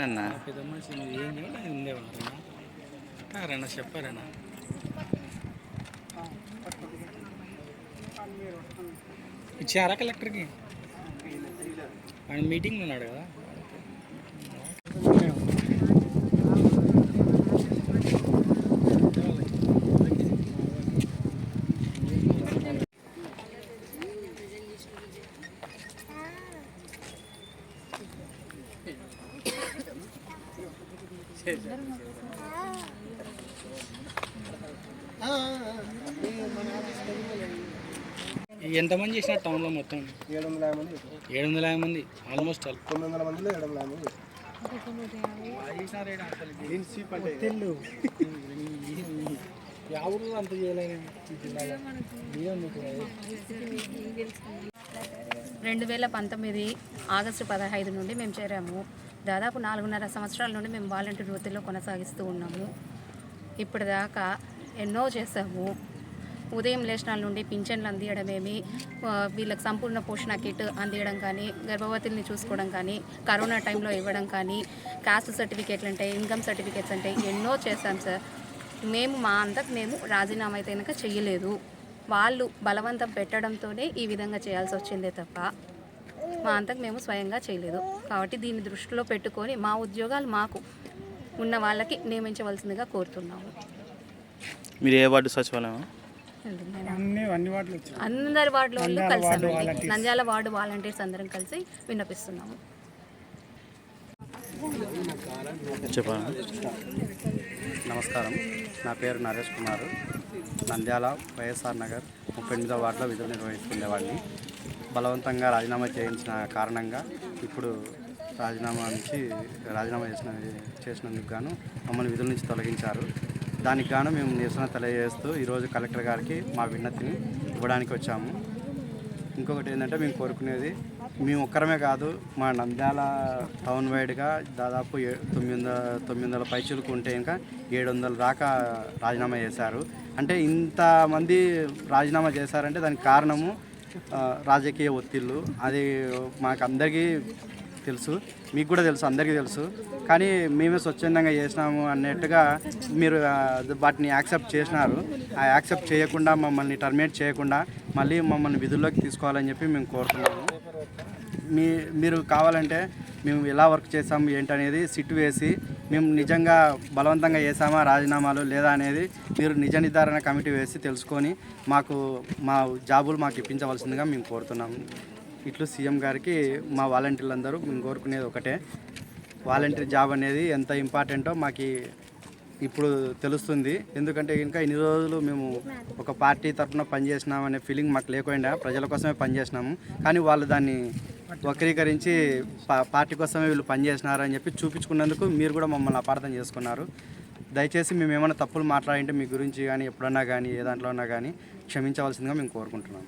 అన్న పెద్ద మనిషి నువ్వు ఏం చేయాలి? ఉండేవారు రేనా చెప్పారేనా ఇచ్చారా కలెక్టర్కి ఆయన మీటింగ్లో ఉన్నాడు కదా. ఎంతమంది చేసిన టౌన్లో మొత్తం? ఏడు వందల యాభై మంది. ఏడు వందల యాభై మంది ఆల్మోస్ట్ తొమ్మిది వందల మందిలో ఏడు వందల యాభై మంది ఎవరు అంత చేయలేను రెండు వేల పంతొమ్మిది ఆగస్టు పదహైదు నుండి మేము చేరాము. దాదాపు నాలుగున్నర సంవత్సరాల నుండి మేము వాలంటీర్ వృత్తిలో కొనసాగిస్తూ ఉన్నాము. ఇప్పటిదాకా ఎన్నో చేసాము ఉదయం లేచినాల నుండి పింఛన్లు అందియడమేమి వీళ్ళకి సంపూర్ణ పోషణ కిట్ అందియడం కానీ గర్భవతుల్ని చూసుకోవడం కానీ కరోనా టైంలో ఇవ్వడం కానీ కాస్ట్ సర్టిఫికేట్లు అంటే ఇన్కమ్ సర్టిఫికేట్స్ అంటే ఎన్నో చేశాం సార్. మేము మా అంతకు మేము రాజీనామా అయితే కనుక చేయలేదు వాళ్ళు బలవంతం పెట్టడంతోనే ఈ విధంగా చేయాల్సి వచ్చిందే తప్ప మా అంతకు మేము స్వయంగా చేయలేదు. కాబట్టి దీన్ని దృష్టిలో పెట్టుకొని మా ఉద్యోగాలు మాకు ఉన్న వాళ్ళకి నియమించవలసిందిగా కోరుతున్నాము. మీరు ఏ వార్డు సచివాలయం అందరి వార్డులో వాళ్ళు కలిసామండి నంద్యాల వార్డు వాలంటీర్స్ అందరం కలిసి విన్నపిస్తున్నాము. నమస్కారం. నా పేరు నరేష్ కుమార్. నంద్యాల వైఎస్ఆర్ నగర్ ముప్పై ఎనిమిదో వార్డులో విధులు నిర్వహిస్తుండేవాడిని. బలవంతంగా రాజీనామా చేయించిన కారణంగా ఇప్పుడు రాజీనామా నుంచి రాజీనామా చేసిన చేసినందుకు గాను మమ్మల్ని విధుల నుంచి తొలగించారు. దానికి గాను మేము నిరసన తెలియజేస్తూ ఈరోజు కలెక్టర్ గారికి మా విన్నతిని ఇవ్వడానికి వచ్చాము. ఇంకొకటి ఏంటంటే మేము కోరుకునేది మేము ఒక్కరమే కాదు మా నంద్యాల టౌన్ వైడ్గా దాదాపు ఏ తొమ్మిది వందల తొమ్మిది వందల పైచులకు ఉంటే ఇంకా ఏడు వందల దాకా రాజీనామా చేశారు. అంటే ఇంతమంది రాజీనామా చేశారంటే దానికి కారణము రాజకీయ ఒత్తిళ్ళు. అది మాకు అందరికీ తెలుసు మీకు కూడా తెలుసు అందరికీ తెలుసు. కానీ మేమే స్వచ్ఛందంగా చేసినాము అన్నట్టుగా మీరు వాటిని యాక్సెప్ట్ చేసినారు. ఆ యాక్సెప్ట్ చేయకుండా మమ్మల్ని టర్మినేట్ చేయకుండా మళ్ళీ మమ్మల్ని విధుల్లోకి తీసుకోవాలని చెప్పి మేము కోరుతున్నాము. మీ మీరు కావాలంటే మేము ఎలా వర్క్ చేసాము ఏంటనేది సిట్ వేసి మేము నిజంగా బలవంతంగా చేసామా రాజీనామాలు లేదా అనేది మీరు నిజ నిర్ధారణ కమిటీ వేసి తెలుసుకొని మాకు మా జాబులు మాకు ఇప్పించవలసిందిగా మేము కోరుతున్నాము. ఇట్లు సీఎం గారికి మా వాలంటీర్లు అందరూ మేము కోరుకునేది ఒకటే. వాలంటీర్ జాబ్ అనేది ఎంత ఇంపార్టెంటో మాకు ఇప్పుడు తెలుస్తుంది. ఎందుకంటే ఇంకా ఇన్ని రోజులు మేము ఒక పార్టీ తరఫున పనిచేసినాం అనే ఫీలింగ్ మాకు లేకుండా ప్రజల కోసమే పనిచేసినాము. కానీ వాళ్ళు దాన్ని వక్రీకరించి పా- పార్టీ కోసమే వీళ్ళు పనిచేసినారని చెప్పి చూపించుకున్నందుకు మీరు కూడా మమ్మల్ని అపార్థం చేసుకున్నారు. దయచేసి మేము ఏమైనా తప్పులు మాట్లాడింటే మీ గురించి కానీ ఎప్పుడన్నా కానీ ఏ దాంట్లో ఉన్నా కానీ క్షమించవలసిందిగా మేము కోరుకుంటున్నాము.